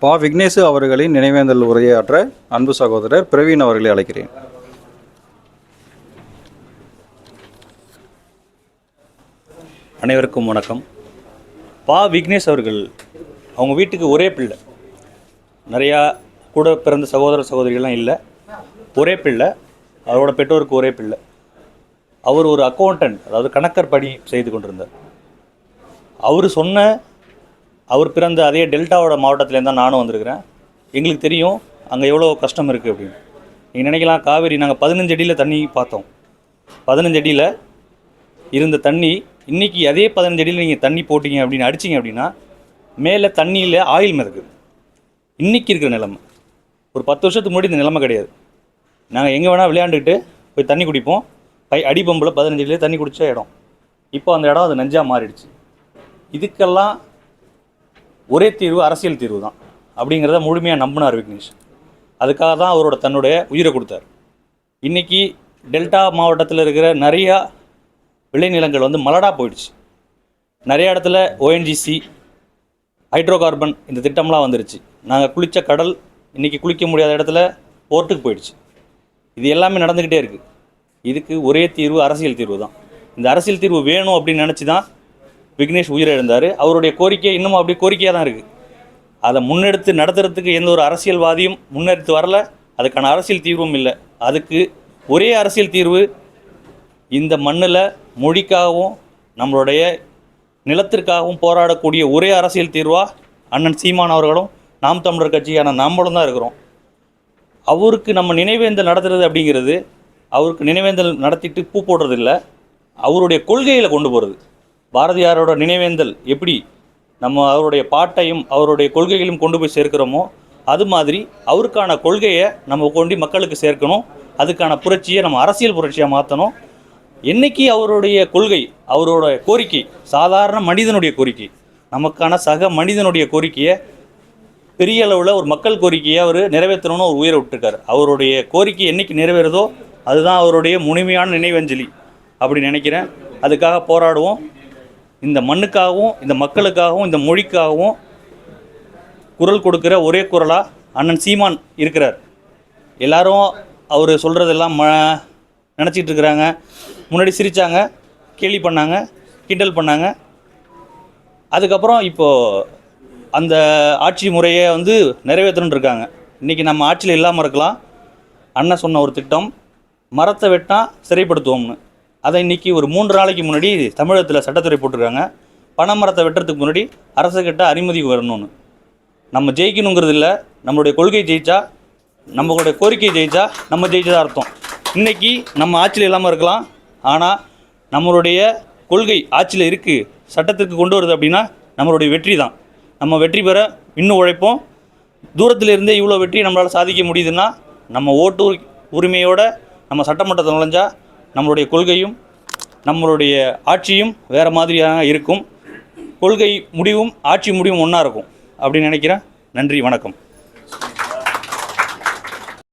பா விக்னேஷ் அவர்களின் நினைவேந்தல் உரையாற்ற அன்பு சகோதரர் பிரவீன் அவர்களை அழைக்கிறேன். அனைவருக்கும் வணக்கம். பா விக்னேஷ் அவர்கள் அவங்க வீட்டுக்கு ஒரே பிள்ளை. நிறையா கூட பிறந்த சகோதர சகோதரிகள்லாம் இல்லை. ஒரே பிள்ளை. அவரோட பெற்றோருக்கு ஒரே பிள்ளை. அவர் ஒரு அக்கௌண்டன்ட் அதாவது கணக்கர் பணி செய்து கொண்டிருந்தார். அவர் சொன்ன அவர் பிறந்த அதே டெல்டாவோட மாவட்டத்துலேருந்து தான் நானும் வந்திருக்கிறேன். எங்களுக்கு தெரியும் அங்கே எவ்வளோ கஷ்டம் இருக்குது அப்படின்னு. நீங்கள் நினைக்கலாம் காவேரி நாங்கள் பதினஞ்சு அடியில் தண்ணி பார்த்தோம். பதினஞ்சு அடியில் இருந்த தண்ணி இன்றைக்கி அதே பதினஞ்சு அடியில் நீங்கள் தண்ணி போட்டிங்க அப்படின்னு அடிச்சிங்க அப்படின்னா மேலே தண்ணியில் ஆயில் மிதக்குது. இன்றைக்கி இருக்கிற நிலமை. ஒரு பத்து வருஷத்துக்கு முன்னாடி இந்த நிலமை கிடையாது. நாங்கள் எங்கே வேணால் விளையாண்டுக்கிட்டு போய் தண்ணி குடிப்போம். பை அடிப்பம்பில் பதினஞ்சு அடியிலே தண்ணி குடித்த இடம். இப்போ அந்த இடம் அது நஞ்சாக மாறிடுச்சு. இதுக்கெல்லாம் ஒரே தீர்வு அரசியல் தீர்வு தான் அப்படிங்கிறத முழுமையாக நம்பினார் விக்னேஷ். அதுக்காக தான் அவரோட தன்னுடைய உயிரை கொடுத்தார். இன்றைக்கி டெல்டா மாவட்டத்தில் இருக்கிற நிறையா விளைநிலங்கள் வந்து மலடாக போயிடுச்சு. நிறைய இடத்துல ஓஎன்ஜிசி ஹைட்ரோ கார்பன் இந்த திட்டம்லாம் வந்துருச்சு. நாங்கள் குளித்த கடல் இன்றைக்கி குளிக்க முடியாத இடத்துல போர்ட்டுக்கு போயிடுச்சு. இது எல்லாமே நடந்துக்கிட்டே இருக்குது இதுக்கு ஒரே தீர்வு அரசியல் தீர்வு தான் இந்த அரசியல் தீர்வு வேணும் அப்படின்னு நினச்சி தான் விக்னேஷ் உயிரிழந்தார். அவருடைய கோரிக்கை இன்னமும் அப்படியே கோரிக்கையாக தான் இருக்குது அதை முன்னெடுத்து நடத்துறதுக்கு எந்த ஒரு அரசியல்வாதியும் முன்னெடுத்து வரல. அதுக்கான அரசியல் தீர்வும் இல்லை. அதுக்கு ஒரே அரசியல் தீர்வு இந்த மண்ணில் மொழிக்காகவும் நம்மளுடைய நிலத்திற்காகவும் போராடக்கூடிய ஒரே அரசியல் தீர்வாக அண்ணன் சீமான் அவர்களும் நாம் தமிழர் கட்சியான நாமளும் தான் இருக்கிறோம். அவருக்கு நம்ம நினைவேந்தல் நடத்துறது அப்படிங்கிறது அவருக்கு நினைவேந்தல் நடத்திட்டு பூ போடுறதில்ல. அவருடைய கொள்கையில் கொண்டு போகிறது பாரதியாரோட நினைவேந்தல் எப்படி நம்ம அவருடைய பாட்டையும் அவருடைய கொள்கைகளையும் கொண்டு போய் சேர்க்கிறோமோ அது மாதிரி அவருக்கான கொள்கையை நம்ம கொண்டு மக்களுக்கு சேர்க்கணும். அதுக்கான புரட்சியை நம்ம அரசியல் புரட்சியாக மாற்றணும் என்னைக்கு அவருடைய கொள்கை அவரோட கோரிக்கை சாதாரண மனிதனுடைய கோரிக்கை நமக்கான சக மனிதனுடைய கோரிக்கையை பெரிய அளவில் ஒரு மக்கள் கோரிக்கையை அவர் நிறைவேற்றணும்னு ஒரு உயிரை விட்டுருக்காரு. அவருடைய கோரிக்கை என்றைக்கு நிறைவேறுதோ அதுதான் அவருடைய முழுமையான நினைவஞ்சலி. அப்படி நினைக்கிறேன். அதுக்காக போராடுவோம். இந்த மண்ணுக்காகவும் இந்த மக்களுக்காகவும் இந்த மொழிக்காகவும் குரல் கொடுக்குற ஒரே குரலாக அண்ணன் சீமான் இருக்கிறார். எல்லாரும் அவர் சொல்கிறதெல்லாம் ம நினச்சிக்கிட்டு இருக்கிறாங்க. முன்னாடி சிரித்தாங்க கேலி பண்ணாங்க கிண்டல் பண்ணாங்க. அதுக்கப்புறம் இப்போது அந்த ஆட்சி முறையை வந்து நிறைவேற்றணுன்னு இருக்காங்க. இன்றைக்கி நம்ம ஆட்சியில் இல்லாமல் இருக்கலாம். அண்ணன் சொன்ன ஒரு திட்டம் மரத்தை வெட்டினா சிறைப்படுத்துவோம்னு. அதை இன்றைக்கி ஒரு மூன்று நாளைக்கு முன்னாடி தமிழகத்தில் சட்டத்துறை போட்டிருக்காங்க. பனை மரத்தை வெட்டுறதுக்கு முன்னாடி அரசுக்கிட்ட அனுமதி வரணும்னு. நம்ம ஜெயிக்கணுங்கிறது இல்லை நம்மளுடைய கொள்கை ஜெயிச்சா நம்மளுடைய கோரிக்கை ஜெயிச்சா நம்ம ஜெயிச்சதா அர்த்தம். இன்றைக்கி நம்ம ஆட்சியில் இல்லாமல் இருக்கலாம் ஆனால் நம்மளுடைய கொள்கை ஆட்சியில் இருக்குது சட்டத்திற்கு கொண்டு வருது அப்படின்னா நம்மளுடைய வெற்றி தான். நம்ம வெற்றி பெற இன்னும் உழைப்போம். தூரத்தில் இருந்தே இவ்வளோ வெற்றி நம்மளால் சாதிக்க முடியுதுன்னா நம்ம ஓட்டு உரிமையோடு உரிமையோட நம்ம சட்டமன்றத்தை நுழைஞ்சால் நம்மளுடைய கொள்கையும் நம்மளுடைய ஆட்சியும் வேறு மாதிரியாக இருக்கும். கொள்கை முடிவும் ஆட்சி முடிவும் ஒன்றா இருக்கும். அப்படின்னு நினைக்கிறேன். நன்றி வணக்கம்.